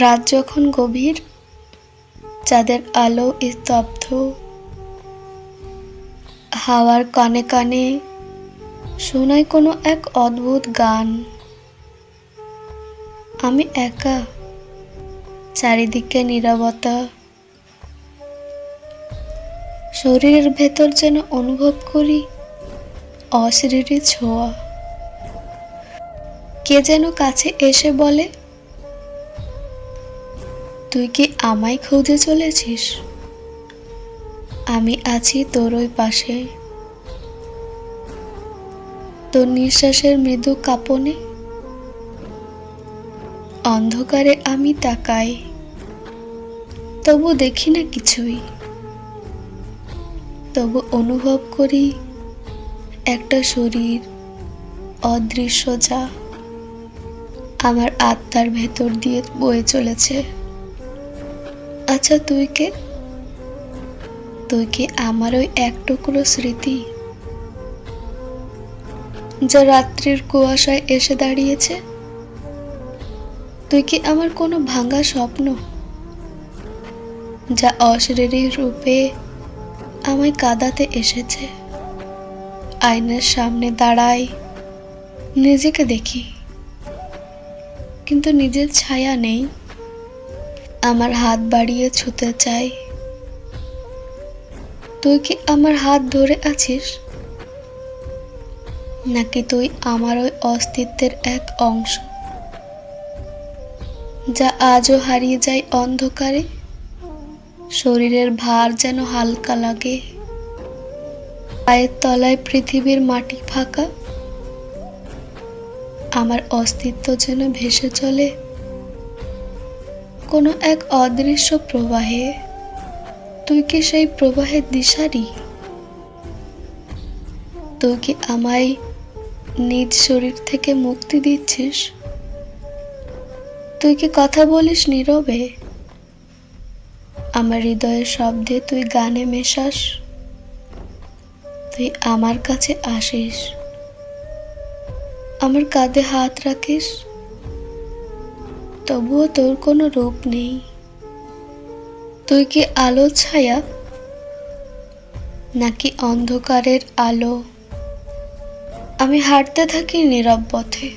রাত যখন গভীর, চাঁদের আলো স্তব্ধ, হাওয়ার কানে কানে শোনায় কোনো এক অদ্ভুত গান। আমি একা, চারিদিকে নীরবতা। শরীরের ভেতর যেন অনুভব করি অশরীরী ছোঁয়া। কে যেন কাছে এসে বলে তুই কি আমায় খুঁজে চলেছিস? আমি আছি তোর ওই পাশে। তোর নিঃশ্বাসের মৃদু কাঁপনে। অন্ধকারে আমি তাকাই। তবু দেখি না কিছুই। তবু অনুভব করি একটা শরীর অদৃশ্য যা আমার আত্মার ভেতর দিয়ে বয়ে চলেছে। আচ্ছা তুই কে? তুই কি আমার ওই এক টুকরো স্মৃতি? যা রাত্রির কুয়াশায় এসে দাঁড়িয়েছে? তুই কি আমার কোনো ভাঙা স্বপ্ন? যা অশরীরী রূপে আমায় কাঁদাতে এসেছে। আয়নার সামনে দাঁড়াই, নিজেকে দেখি। কিন্তু নিজের ছায়া নেই। আমার হাত বাড়িয়ে ছুতে চাই। তুই কি আমার হাত ধরে আছিস? নাকি তুই আমার ওই অস্তিত্বের এক অংশ? যা আজও হারিয়ে যায় অন্ধকারে, শরীরের ভার যেন হালকা লাগে। পায়ের তলায় পৃথিবীর মাটি ফাঁকা, আমার অস্তিত্ব যেন ভেসে চলে। কোনো এক অদৃশ্য প্রবাহে। তুই কি সেই প্রবাহের দিশারি? তুই কি আমায় নিজ শরীর থেকে মুক্তি দিচ্ছিস? তুই কি কথা বলিস নীরবে? আমার হৃদয়ের শব্দে তুই গানে মেশাস। তুই আমার কাছে আসিস। আমার কাঁধে হাত রাখিস। তবুও তোর কোনো রূপ নেই। তুই কি আলো ছায়া? নাকি অন্ধকারের আলো? আমি হাঁটতে থাকি নীরব পথে।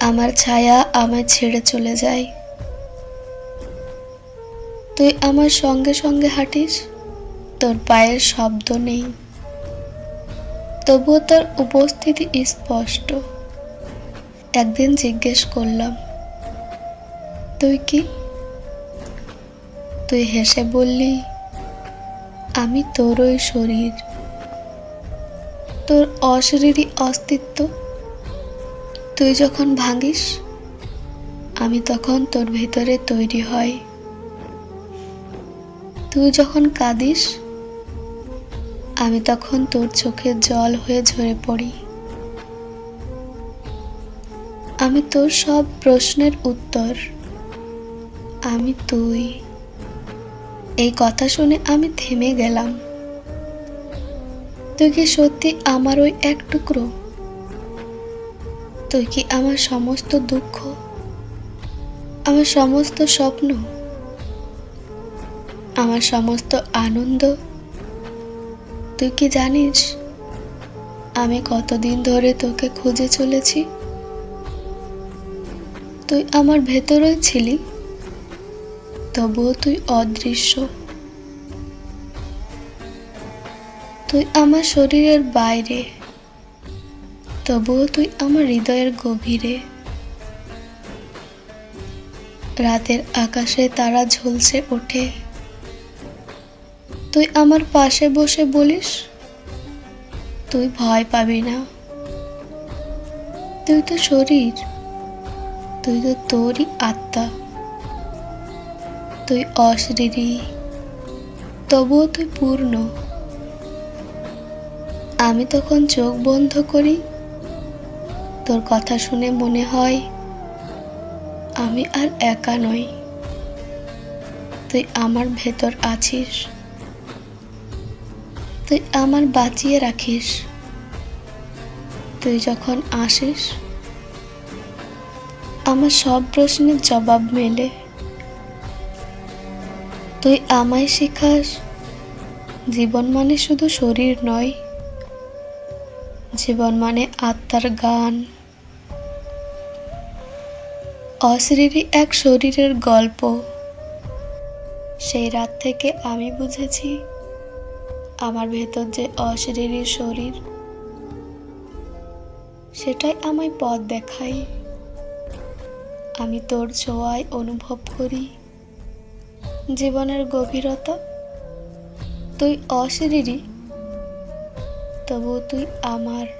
আমার ছায়া আমায় ছেড়ে চলে যায়। তুই আমার সঙ্গে সঙ্গে হাঁটিস, তোর পায়ের শব্দ নেই। তবুও তোর উপস্থিতি স্পষ্ট। একদিন জিজ্ঞেস করলাম, তুই কি? তুই হেসে বললি, আমি তোরই শরীর। তোর অশরীরী অস্তিত্ব তুই যখন ভাঙিস, আমি তখন তোর ভেতরে তৈরি হয় তুই যখন কাঁদিস, আমি তখন তোর চোখে জল হয়ে ঝরে পড়ি। আমি তোর সব প্রশ্নের উত্তর। আমি তুই। এই কথা শুনে আমি থেমে গেলাম। তুই কি সত্যি আমার ওই এক টুকরো? তুই কি আমার সমস্ত দুঃখ? আমার সমস্ত স্বপ্ন? আমার সমস্ত আনন্দ? তুই কি জানিস আমি কতদিন ধরে তোকে খুঁজে চলেছি? তুই আমার ভেতরেই ছিলি, তবুও তুই অদৃশ্য। তুই আমার শরীরের বাইরে, তবুও তুই আমার হৃদয়ের গভীরে। রাতের আকাশে তারা ঝলসে ওঠে। তুই আমার পাশে বসে বলিস, তুই ভয় পাবি না। তুই তো শরীর। তুই তো তোরই আত্মা। তুই অশরীরী, তবুও তুই পূর্ণ। আমি তখন চোখ বন্ধ করি, তোর কথা শুনে মনে হয় আমি আর একা নই। তুই আমার ভেতর আছিস, তুই আমার বাঁচিয়ে রাখিস। তুই যখন আসিস আমার সব প্রশ্নের জবাব মেলে। তুই আমায় শেখাস, জীবন মানে শুধু শরীর নয়, জীবন মানে আত্মার গান। অশরীরই এক শরীরের গল্প। সেই রাত থেকে আমি বুঝেছি, আমার ভেতর যে অশরীরী শরীর, সেটাই আমায় পথ দেখায়। আমি তোর ছোঁয়ায় অনুভব করি। জীবনের গভীরতা তুই অশরীরী তবু তুই আমার।